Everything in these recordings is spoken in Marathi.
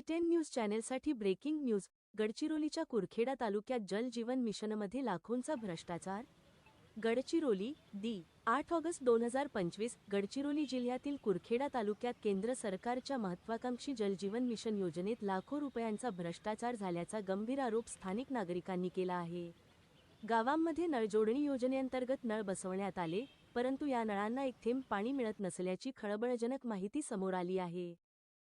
पी टेन न्यूज चॅनेलसाठी ब्रेकिंग न्यूज गडचिरोलीच्या कुरखेडा तालुक्यात जल जीवन मिशनमध्ये लाखोंचा भ्रष्टाचार? गडचिरोली दी आठ ऑगस्ट दोन हजार पंचवीस गडचिरोली जिल्ह्यातील कुरखेडा तालुक्यात केंद्र सरकारच्या महत्वाकांक्षी जलजीवन मिशन योजनेत लाखो रुपयांचा भ्रष्टाचार झाल्याचा गंभीर आरोप स्थानिक नागरिकांनी केला आहे. गावांमध्ये नळजोडणी योजनेअंतर्गत नळ बसवण्यात आले परंतु या नळांना एक थेंब पाणी मिळत नसल्याची खळबळजनक माहिती समोर आली आहे.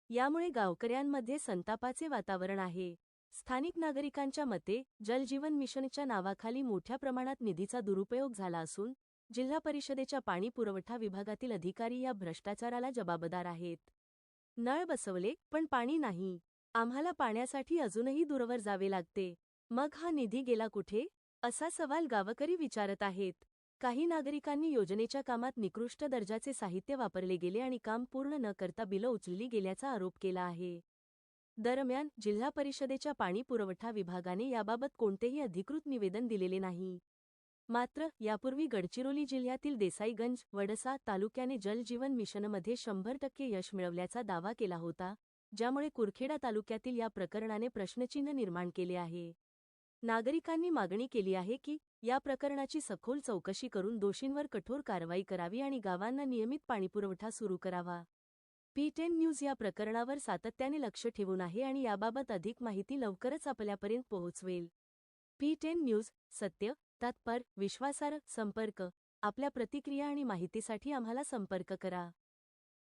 यामुळे गावकऱ्यांमध्ये संतापाचे वातावरण आहे. स्थानिक नागरिकांच्या मते जलजीवन मिशनच्या नावाखाली मोठ्या प्रमाणात निधीचा दुरुपयोग झाला असून जिल्हा परिषदेच्या पाणी पुरवठा विभागातील अधिकारी या भ्रष्टाचाराला जबाबदार आहेत. नळ बसवले पण पाणी नाही. आम्हाला पाण्यासाठी अजूनही दूरवर जावे लागते. मग हा निधी गेला कुठे? असा सवाल गावकरी विचारत आहेत. काही नागरिकांनी योजनेच्या कामात निकृष्ट दर्जाचे साहित्य वापरले गेले आणि काम पूर्ण न करता बिलं उचलली गेल्याचा आरोप केला आहे. दरम्यान जिल्हा परिषदेच्या पाणी पुरवठा विभागाने याबाबत कोणतेही अधिकृत निवेदन दिलेले नाही. मात्र यापूर्वी गडचिरोली जिल्ह्यातील देसाईगंज वडसा तालुक्याने जलजीवन मिशनमध्ये शंभर टक्के यश मिळवल्याचा दावा केला होता ज्यामुळे कुरखेडा तालुक्यातील या प्रकरणाने प्रश्नचिन्ह निर्माण केले आहे. नागरिकांनी मागणी केली आहे की या प्रकरणाची सखोल चौकशी करून दोषींवर कठोर कारवाई करावी आणि गावांना नियमित पाणीपुरवठा सुरू करावा. पी टेन न्यूज या प्रकरणावर सातत्याने लक्ष ठेवून आहे आणि याबाबत अधिक माहिती लवकरच आपल्यापर्यंत पोहोचवेल. पी टेन न्यूज सत्य तात्पर विश्वासार्ह संपर्क आपल्या प्रतिक्रिया आणि माहितीसाठी आम्हाला संपर्क करा.